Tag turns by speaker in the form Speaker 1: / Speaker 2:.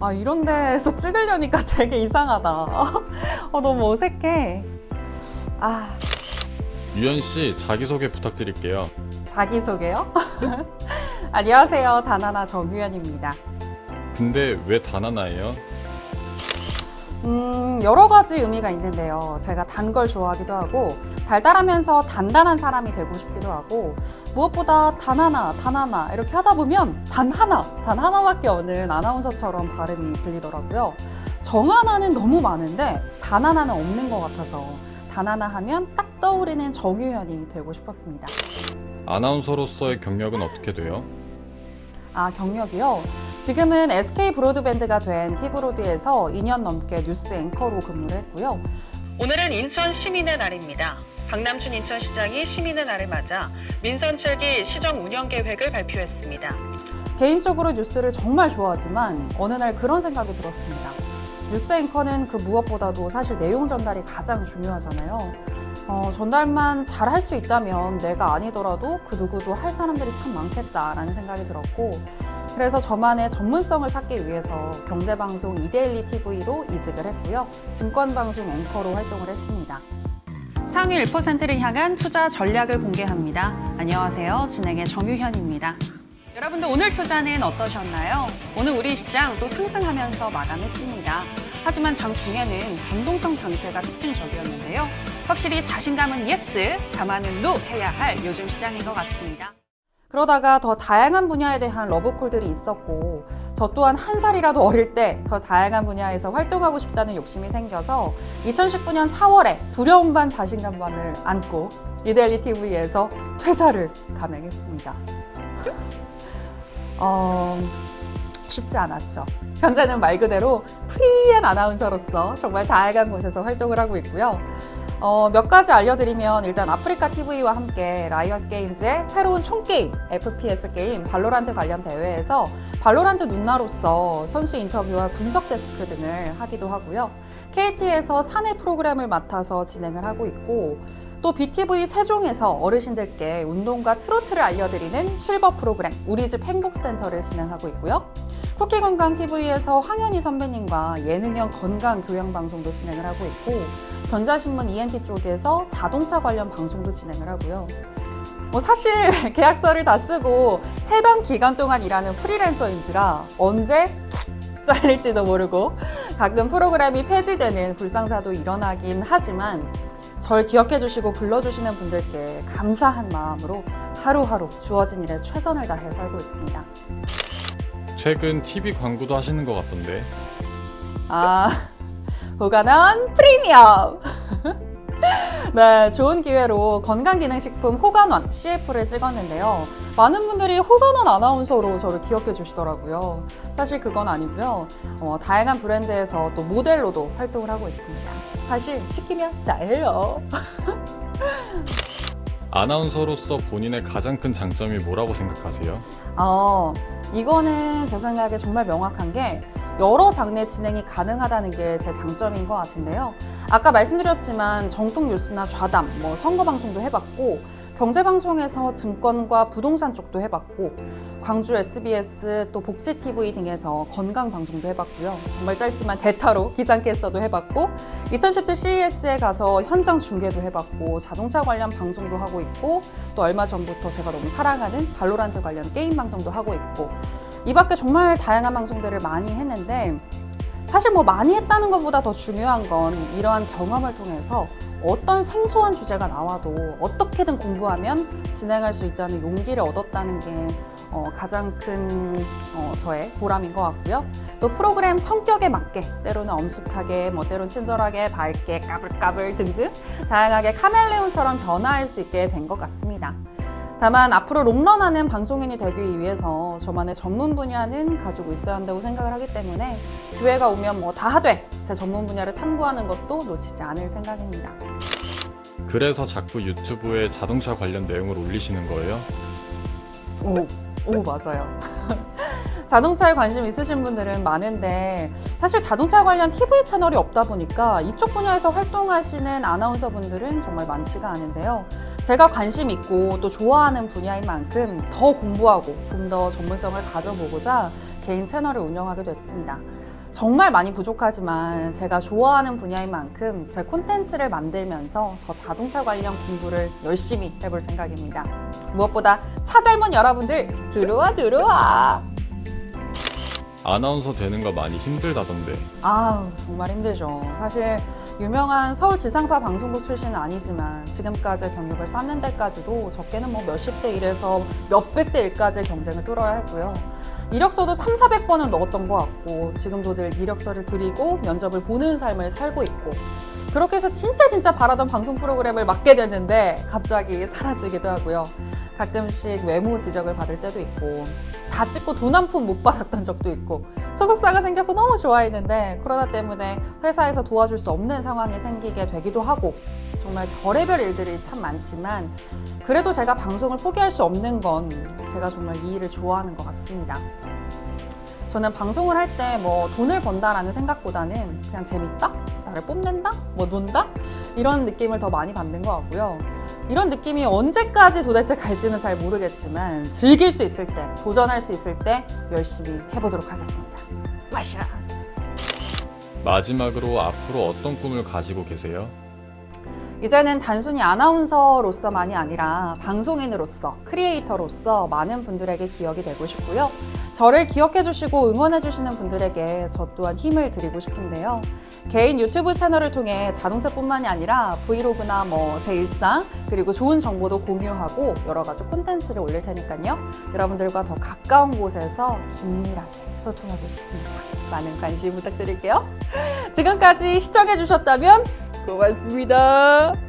Speaker 1: 아, 이런 데에서 찍으려니까 되게 이상하다. 어, 너무 어색해. 아,
Speaker 2: 유연 씨 자기소개 부탁드릴게요.
Speaker 1: 자기소개요? 안녕하세요. 다나나 정유연입니다.
Speaker 2: 근데 왜 다나나예요?
Speaker 1: 음, 여러 가지 의미가 있는데요. 제가 단 걸 좋아하기도 하고, 달달하면서 단단한 사람이 되고 싶기도 하고, 무엇보다 단 하나, 단 하나, 이렇게 하다 보면 단 하나, 단 하나밖에 없는 아나운서처럼 발음이 들리더라고요. 정 하나는 너무 많은데, 단 하나는 없는 것 같아서, 단 하나 하면 딱 떠오르는 정유현이 되고 싶었습니다.
Speaker 2: 아나운서로서의 경력은 어떻게 돼요?
Speaker 1: 아, 경력이요? 지금은 SK 브로드밴드가 된 티브로드에서 2년 넘게 뉴스 앵커로 근무를 했고요. 오늘은 인천 시민의 날입니다. 박남춘 인천시장이 시민의 날을 맞아 민선 7기 시정 운영 계획을 발표했습니다. 개인적으로 뉴스를 정말 좋아하지만 어느 날 그런 생각이 들었습니다. 뉴스 앵커는 그 무엇보다도 사실 내용 전달이 가장 중요하잖아요. 어, 전달만 잘 할 수 있다면 내가 아니더라도 그 누구도 할 사람들이 참 많겠다라는 생각이 들었고 그래서 저만의 전문성을 찾기 위해서 경제방송 이데일리 TV로 이직을 했고요. 증권방송 앵커로 활동을 했습니다. 상위 1%를 향한 투자 전략을 공개합니다. 안녕하세요. 진행의 정유현입니다. 여러분들 오늘 투자는 어떠셨나요? 오늘 우리 시장 또 상승하면서 마감했습니다. 하지만 장 중에는 변동성 장세가 특징적이었는데요. 확실히 자신감은 예스, 자만은 노 해야 할 요즘 시장인 것 같습니다. 그러다가 더 다양한 분야에 대한 러브콜들이 있었고 저 또한 한 살이라도 어릴 때 더 다양한 분야에서 활동하고 싶다는 욕심이 생겨서 2019년 4월에 두려움 반 자신감 반을 안고 이데일리 TV에서 퇴사를 감행했습니다. 어, 쉽지 않았죠. 현재는 말 그대로 프리한 아나운서로서 정말 다양한 곳에서 활동을 하고 있고요. 어, 몇 가지 알려드리면 일단 아프리카 TV와 함께 라이엇 게임즈의 새로운 총게임 FPS 게임 발로란트 관련 대회에서 발로란트 눈나로서 선수 인터뷰와 분석 데스크 등을 하기도 하고요. KT에서 사내 프로그램을 맡아서 진행을 하고 있고 또 BTV 세종에서 어르신들께 운동과 트로트를 알려드리는 실버 프로그램 우리 집 행복센터를 진행하고 있고요. 쿠키 건강 TV에서 황현희 선배님과 예능형 건강 교양 방송도 진행을 하고 있고 전자신문 ENT 쪽에서 자동차 관련 방송도 진행을 하고요. 뭐 사실 계약서를 다 쓰고 해당 기간 동안 일하는 프리랜서인지라 언제 잘릴지도 모르고 가끔 프로그램이 폐지되는 불상사도 일어나긴 하지만 절 기억해 주시고 불러주시는 분들께 감사한 마음으로 하루하루 주어진 일에 최선을 다해 살고 있습니다.
Speaker 2: 최근 TV 광고도 하시는 것 같던데.
Speaker 1: 아, 호가넌 프리미엄! 네, 좋은 기회로 건강기능식품 호간원 CF를 찍었는데요. 많은 분들이 호간원 아나운서로 저를 기억해 주시더라고요. 사실 그건 아니고요. 어, 다양한 브랜드에서 또 모델로도 활동을 하고 있습니다. 사실 시키면 다 해요.
Speaker 2: 아나운서로서 본인의 가장 큰 장점이 뭐라고 생각하세요?
Speaker 1: 어, 이거는 제 생각에 정말 명확한 게 여러 장르 진행이 가능하다는 게 제 장점인 것 같은데요. 아까 말씀드렸지만 정통 뉴스나 좌담, 뭐 선거 방송도 해봤고 경제 방송에서 증권과 부동산 쪽도 해봤고 광주 SBS 또 복지 TV 등에서 건강 방송도 해봤고요. 정말 짧지만 대타로 기상캐스터도 해봤고 2017 CES에 가서 현장 중계도 해봤고 자동차 관련 방송도 하고 있고 또 얼마 전부터 제가 너무 사랑하는 발로란트 관련 게임 방송도 하고 있고 이 밖에 정말 다양한 방송들을 많이 했는데 사실 뭐 많이 했다는 것보다 더 중요한 건 이러한 경험을 통해서 어떤 생소한 주제가 나와도 어떻게든 공부하면 진행할 수 있다는 용기를 얻었다는 게 어, 가장 큰 어, 저의 보람인 것 같고요. 또 프로그램 성격에 맞게 때로는 엄숙하게 뭐 때로는 친절하게 밝게 까불까불 등등 다양하게 카멜레온처럼 변화할 수 있게 된 것 같습니다. 다만 앞으로 롱런하는 방송인이 되기 위해서 저만의 전문 분야는 가지고 있어야 한다고 생각을 하기 때문에 기회가 오면 뭐 다 하되 제 전문 분야를 탐구하는 것도 놓치지 않을 생각입니다.
Speaker 2: 그래서 자꾸 유튜브에 자동차 관련 내용을 올리시는 거예요?
Speaker 1: 오, 오 맞아요. 자동차에 관심 있으신 분들은 많은데 사실 자동차 관련 TV 채널이 없다 보니까 이쪽 분야에서 활동하시는 아나운서 분들은 정말 많지가 않은데요. 제가 관심 있고 또 좋아하는 분야인 만큼 더 공부하고 좀 더 전문성을 가져보고자 개인 채널을 운영하게 됐습니다. 정말 많이 부족하지만 제가 좋아하는 분야인 만큼 제 콘텐츠를 만들면서 더 자동차 관련 공부를 열심히 해볼 생각입니다. 무엇보다 차 젊은 여러분들 들어와 들어와!
Speaker 2: 아나운서 되는 거 많이 힘들다던데.
Speaker 1: 아우 정말 힘들죠. 사실 유명한 서울 지상파 방송국 출신은 아니지만 지금까지 경력을 쌓는 데까지도 적게는 뭐 몇십 대 1에서 몇백 대 1까지 경쟁을 뚫어야 했고요. 이력서도 3, 400번은 넣었던 것 같고 지금도 늘 이력서를 드리고 면접을 보는 삶을 살고 있고 그렇게 해서 진짜 진짜 바라던 방송 프로그램을 맡게 됐는데 갑자기 사라지기도 하고요. 가끔씩 외모 지적을 받을 때도 있고 다 찍고 돈 한 푼 못 받았던 적도 있고 소속사가 생겨서 너무 좋아했는데 코로나 때문에 회사에서 도와줄 수 없는 상황이 생기게 되기도 하고 정말 별의별 일들이 참 많지만 그래도 제가 방송을 포기할 수 없는 건 제가 정말 이 일을 좋아하는 것 같습니다. 저는 방송을 할 때 뭐 돈을 번다라는 생각보다는 그냥 재밌다? 나를 뽐낸다? 뭐 논다? 이런 느낌을 더 많이 받는 것 같고요. 이런 느낌이 언제까지 도대체 갈지는 잘 모르겠지만 즐길 수 있을 때, 도전할 수 있을 때 열심히 해보도록 하겠습니다. 마샤!
Speaker 2: 마지막으로 앞으로 어떤 꿈을 가지고 계세요?
Speaker 1: 이제는 단순히 아나운서로서만이 아니라 방송인으로서, 크리에이터로서 많은 분들에게 기억이 되고 싶고요. 저를 기억해 주시고 응원해 주시는 분들에게 저 또한 힘을 드리고 싶은데요. 개인 유튜브 채널을 통해 자동차뿐만이 아니라 브이로그나 뭐 제 일상 그리고 좋은 정보도 공유하고 여러 가지 콘텐츠를 올릴 테니까요. 여러분들과 더 가까운 곳에서 긴밀하게 소통하고 싶습니다. 많은 관심 부탁드릴게요. 지금까지 시청해 주셨다면 고맙습니다.